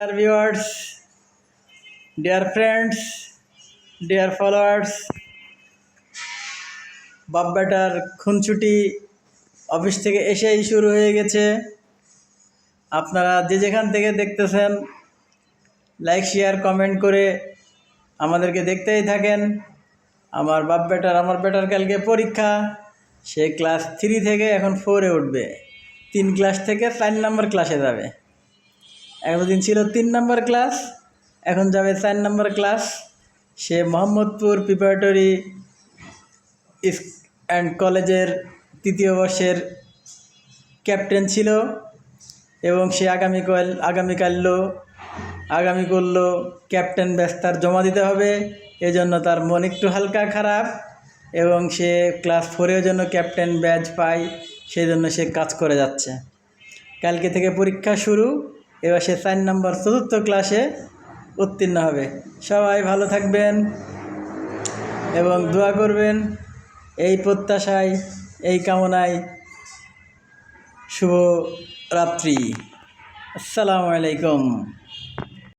Viewers, dear friends, dear followers, বাপ বেটার খুনছুটি অফিস থেকে এসেই শুরু হয়ে গেছে। আপনারা যে যেখান থেকে দেখতেছেন লাইক শেয়ার কমেন্ট করে আমাদেরকে দেখতেই থাকেন। আমার বাপ বেটার আমার বেটার কালকে পরীক্ষা। সে ক্লাস থ্রি থেকে এখন ফোরে উঠবে। তিন ক্লাস থেকে চার নম্বর ক্লাসে যাবে। এতদিন ছিল তিন নম্বর ক্লাস, এখন যাবে চার নম্বর ক্লাস। সে মোহাম্মদপুর প্রিপারেটরি অ্যান্ড কলেজের তৃতীয় বর্ষের ক্যাপ্টেন ছিল এবং সে আগামীকাল আগামীকালও আগামী করল ক্যাপ্টেন ব্যস্তার জমা দিতে হবে। এজন্য তার মন একটু হালকা খারাপ এবং সে ক্লাস ফোরের জন্য ক্যাপ্টেন ব্যাজ পায়। সেই জন্য সে কাজ করে যাচ্ছে। কালকে থেকে পরীক্ষা শুরু। এবার সে চার নম্বর চতুর্থ ক্লাসে উত্তীর্ণ হবে। সবাই ভালো থাকবেন এবং দোয়া করবেন, এই প্রত্যাশায়, এই কামনায় শুভ রাত্রি আসসালামু আলাইকুম।